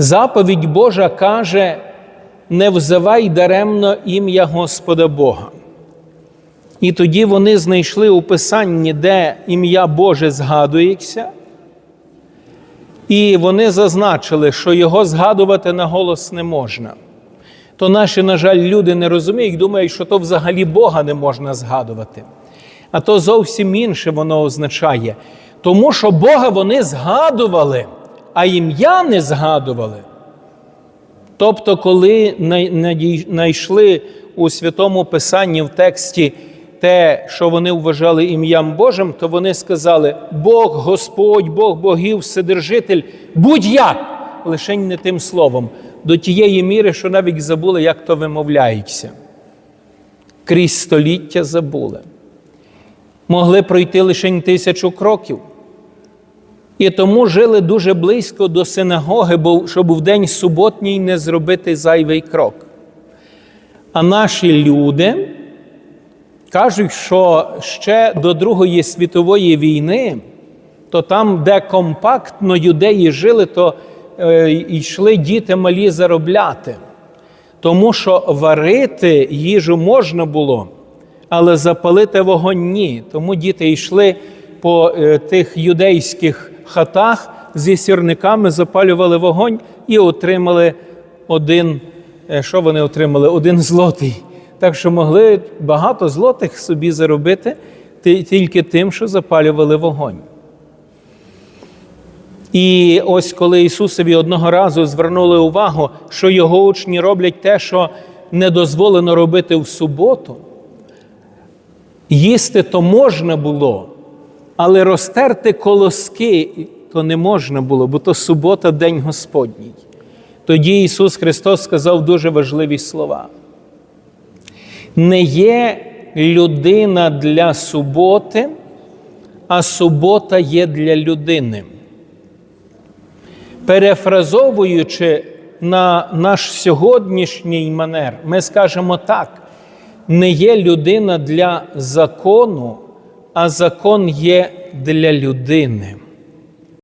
Заповідь Божа каже: не взивай даремно ім'я Господа Бога. І тоді вони знайшли у Писанні, де ім'я Боже згадується, і вони зазначили, що його згадувати на голос не можна. То наші, на жаль, люди не розуміють, думають, що то взагалі Бога не можна згадувати. А то зовсім інше воно означає. Тому що Бога вони згадували, а ім'я не згадували. Тобто, коли знайшли у Святому Писанні в тексті те, що вони вважали ім'ям Божим, то вони сказали: Бог, Господь, Бог богів, Вседержитель, будь-як, лише не тим словом, до тієї міри, що навіть забули, як то вимовляється. Крізь століття забули. Могли пройти лише тисячу кроків. І тому жили дуже близько до синагоги, щоб в день суботній не зробити зайвий крок. А наші люди кажуть, що ще до Другої світової війни, то там, де компактно юдеї жили, то е, йшли діти малі заробляти. Тому що варити їжу можна було, але запалити вогонь ні. Тому діти йшли по е, тих юдейських хатах зі сірниками, запалювали вогонь і отримали один, е, що вони отримали? Один злотий. Так що могли багато злотих собі заробити тільки тим, що запалювали вогонь. І ось коли Ісусові одного разу звернули увагу, що його учні роблять те, що не дозволено робити в суботу, їсти то можна було, але розтерти колоски то не можна було, бо то субота, День Господній. Тоді Ісус Христос сказав дуже важливі слова. Не є людина для суботи, а субота є для людини. Перефразовуючи на наш сьогоднішній манер, ми скажемо так: не є людина для закону, а закон є для людини.